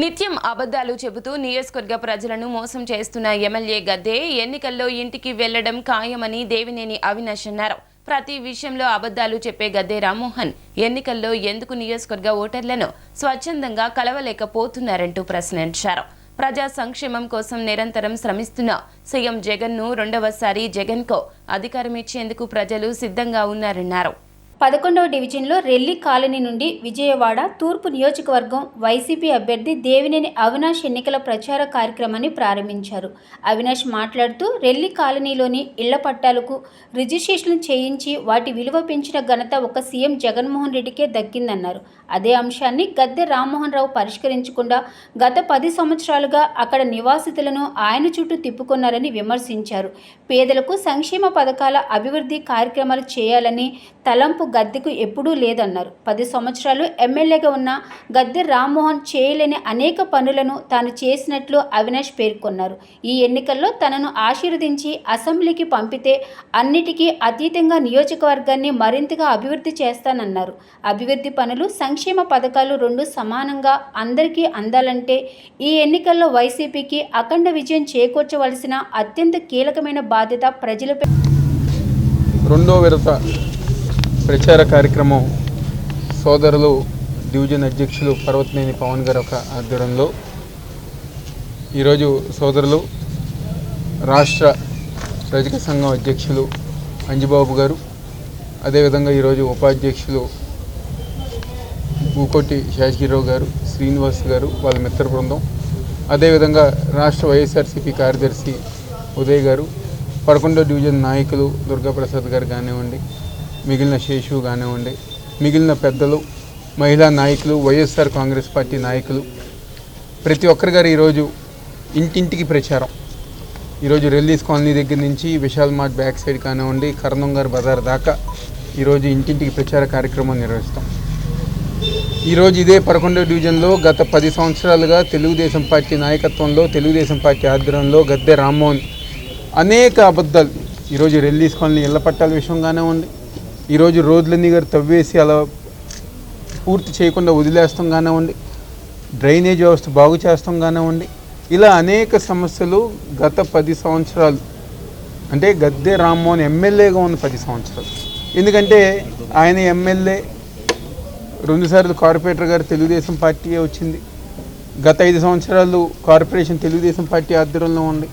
నిత్యం అబద్ధాలు చెబుతూ నియోజకవర్గ ప్రజలను మోసం చేస్తున్న ఎమ్మెల్యే గద్దే ఎన్నికల్లో ఇంటికి వెళ్ళడం ఖాయమని దేవినేని అవినాష్ అన్నారు. ప్రతి విషయంలో అబద్ధాలు చెప్పే గద్దే రామ్మోహన్ ఎన్నికల్లో ఎందుకు నియోజకవర్గ ఓటర్లను స్వచ్ఛందంగా కలవలేకపోతున్నారంటూ ప్రశ్నించారు. ప్రజా సంక్షేమం కోసం నిరంతరం శ్రమిస్తున్న సీఎం జగన్ను రెండవసారి జగన్ కో అధికారం ఇచ్చేందుకు ప్రజలు సిద్ధంగా ఉన్నారన్నారు. పదకొండవ డివిజన్లో రెల్లి కాలనీ నుండి విజయవాడ తూర్పు నియోజకవర్గం వైసీపీ అభ్యర్థి దేవినేని అవినాష్ ఎన్నికల ప్రచార కార్యక్రమాన్ని ప్రారంభించారు. అవినాష్ మాట్లాడుతూ రెల్లి కాలనీలోని ఇళ్ళ పట్టాలకు రిజిస్ట్రేషన్ చేయించి వాటి విలువ పెంచిన ఘనత ఒక సీఎం జగన్మోహన్ రెడ్డికే దక్కిందన్నారు. అదే అంశాన్ని గద్దె రామ్మోహన్ రావు పరిష్కరించకుండా గత పది సంవత్సరాలుగా అక్కడ నివాసితులను ఆయన చుట్టూ తిప్పుకున్నారని విమర్శించారు. పేదలకు సంక్షేమ పథకాల అభివృద్ధి కార్యక్రమాలు చేయాలని తలంపు గద్దెకు ఎప్పుడూ లేదన్నారు. పది సంవత్సరాలు ఎమ్మెల్యేగా ఉన్న గద్దె రామ్మోహన్ చేయలేని అనేక పనులను తాను చేసినట్లు అవినాష్ పేర్కొన్నారు. ఈ ఎన్నికల్లో తనను ఆశీర్వదించి అసెంబ్లీకి పంపితే అన్నిటికీ అతీతంగా నియోజకవర్గాన్ని మరింతగా అభివృద్ధి చేస్తానన్నారు. అభివృద్ధి పనులు సంక్షేమ పథకాలు రెండు సమానంగా అందరికీ అందాలంటే ఈ ఎన్నికల్లో వైసీపీకి అఖండ విజయం చేకూర్చవలసిన అత్యంత కీలకమైన బాధ్యత ప్రజలపై రెండో విడత ప్రచార కార్యక్రమం సోదరులు డివిజన్ అధ్యక్షులు పర్వతనేని పవన్ గారు ఒక ఆధ్వర్యంలో ఈరోజు సోదరులు రాష్ట్ర రజక సంఘం అధ్యక్షులు అంజిబాబు గారు అదేవిధంగా ఈరోజు ఉపాధ్యక్షులు ఊకోటి శేషగిరిరావు గారు శ్రీనివాస్ గారు వాళ్ళ మిత్ర బృందం అదేవిధంగా రాష్ట్ర వైఎస్ఆర్సీపీ కార్యదర్శి ఉదయ్ గారు పదకొండో డివిజన్ నాయకులు దుర్గాప్రసాద్ గారు కానివ్వండి మిగిలిన శేషు కానివ్వండి మిగిలిన పెద్దలు మహిళా నాయకులు వైఎస్ఆర్ కాంగ్రెస్ పార్టీ నాయకులు ప్రతి ఒక్కరి గారు ఈరోజు ఇంటింటికి ప్రచారం. ఈరోజు రిలీజ్ కాలనీ దగ్గర నుంచి విశాల్ మార్ట్ బ్యాక్ సైడ్ కానివ్వండి కర్నంగర్ బజార్ దాకా ఈరోజు ఇంటింటికి ప్రచార కార్యక్రమం నిర్వహిస్తాం. ఈరోజు ఇదే పదకొండో డివిజన్లో గత పది సంవత్సరాలుగా తెలుగుదేశం పార్టీ నాయకత్వంలో తెలుగుదేశం పార్టీ ఆధ్వర్యంలో గద్దె రామ్మోహన్ అనేక అబద్ధాలు. ఈరోజు రెల్లీస్ కాలనీ ఇళ్ళ పట్టాల విషయం కానివ్వండి ఈరోజు రోడ్లన్నీ గారు తవ్వేసి అలా పూర్తి చేయకుండా వదిలేస్తాం కానివ్వండి డ్రైనేజ్ వ్యవస్థ బాగు చేస్తాం కానివ్వండి ఇలా అనేక సమస్యలు గత పది సంవత్సరాలు అంటే గద్దె రామ్మోహన్ ఎమ్మెల్యేగా ఉన్న పది సంవత్సరాలు. ఎందుకంటే ఆయన ఎమ్మెల్యే రెండుసార్లు కార్పొరేటర్ గారు తెలుగుదేశం పార్టీ వచ్చింది. గత ఐదు సంవత్సరాలు కార్పొరేషన్ తెలుగుదేశం పార్టీ ఆధ్వర్యంలో ఉంది.